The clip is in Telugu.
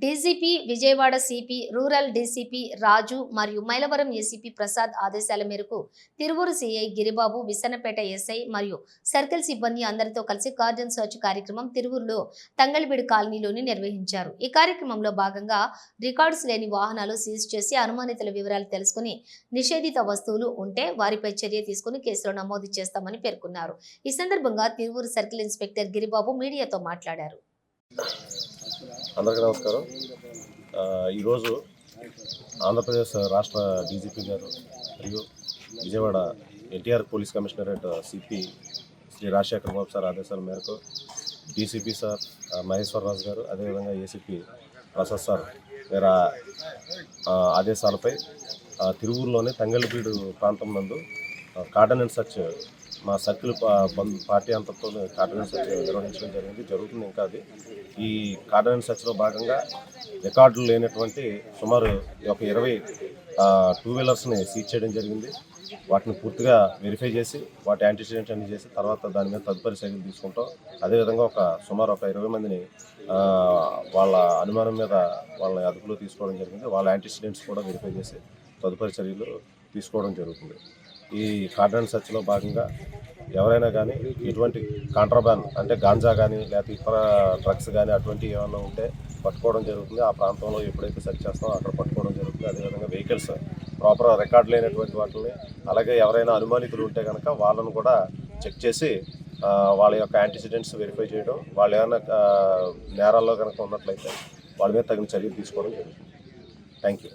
DGP Vijayawada CP rural DCP Raju మరియు మైలవరం ఏసీపీ ప్రసాద్ ఆదేశాల మేరకు తిరువూరు సిఐ గిరిబాబు విసన్నపేట ఎస్ఐ మరియు సర్కిల్ సిబ్బంది అందరితో కలిసి గార్డెన్ సర్చ్ కార్యక్రమం తిరువూరులో తంగళబీడు కాలనీలోని నిర్వహించారు. ఈ కార్యక్రమంలో భాగంగా రికార్డ్స్ లేని వాహనాలు సీజ్ చేసి అనుమానితుల వివరాలు తెలుసుకుని నిషేధిత వస్తువులు ఉంటే వారిపై చర్య తీసుకుని కేసులో నమోదు చేస్తామని పేర్కొన్నారు. ఈ సందర్భంగా తిరువూరు సర్కిల్ ఇన్స్పెక్టర్ గిరిబాబు మీడియాతో మాట్లాడారు. అందరికీ నమస్కారం. ఈరోజు ఆంధ్రప్రదేశ్ రాష్ట్ర డీజీపీ గారు మరియు Vijayawada NTR police commissionerate CP Shri Rajasekhar Babu sir ఆదేశాల మేరకు డీసీపీ సార్ మహేశ్వరరాజు గారు అదేవిధంగా ఏసీపీ ప్రసాద్ సార్ వీర ఆదేశాలపై ఆ, తిరువూరులోని తంగళ్ళపీడు ప్రాంతం నందు కార్డనెన్స్ సర్చ్ మా సర్కిల్ పార్టీ అంతతో కార్డనెన్స్ సర్చ్ నిర్వహించడం జరిగింది. జరుగుతుంది ఇంకా అది. ఈ కార్డనెన్స్ సర్చ్లో భాగంగా రికార్డులు లేనటువంటి సుమారు ఒక ఇరవై టూ వీలర్స్ని సీజ్ చేయడం జరిగింది. వాటిని పూర్తిగా వెరిఫై చేసి వాటి యాంటీసిడెంట్ అన్ని చేసి తర్వాత దాని మీద తదుపరి చర్యలు తీసుకుంటాం. అదేవిధంగా ఒక సుమారు ఒక ఇరవై మందిని వాళ్ళ అనుమానం మీద వాళ్ళని అదుపులో తీసుకోవడం జరిగింది. వాళ్ళ యాంటీసిడెంట్స్ కూడా వెరిఫై చేసి తదుపరి చర్యలు తీసుకోవడం జరుగుతుంది. ఈ కార్డన్ సర్చ్లో భాగంగా ఎవరైనా కానీ ఎటువంటి కాంట్రాబాన్ అంటే గాంజా కానీ లేకపోతే ఇతర డ్రగ్స్ కానీ అటువంటి ఏమైనా ఉంటే పట్టుకోవడం జరుగుతుంది. ఆ ప్రాంతంలో ఎప్పుడైతే సెర్చ్ చేస్తామో అక్కడ పట్టుకోవడం జరుగుతుంది. అదేవిధంగా వెహికల్స్ ప్రాపర్ రికార్డ్ లేనటువంటి వాటిని అలాగే ఎవరైనా అనుమానితులు ఉంటే కనుక వాళ్ళను కూడా చెక్ చేసి వాళ్ళ యొక్క యాంటీసిడెంట్స్ వెరిఫై చేయడం వాళ్ళు ఏమైనా నేరాల్లో కనుక ఉన్నట్లయితే వాళ్ళ మీద తగిన చర్యలు తీసుకోవడం జరుగుతుంది. Thank you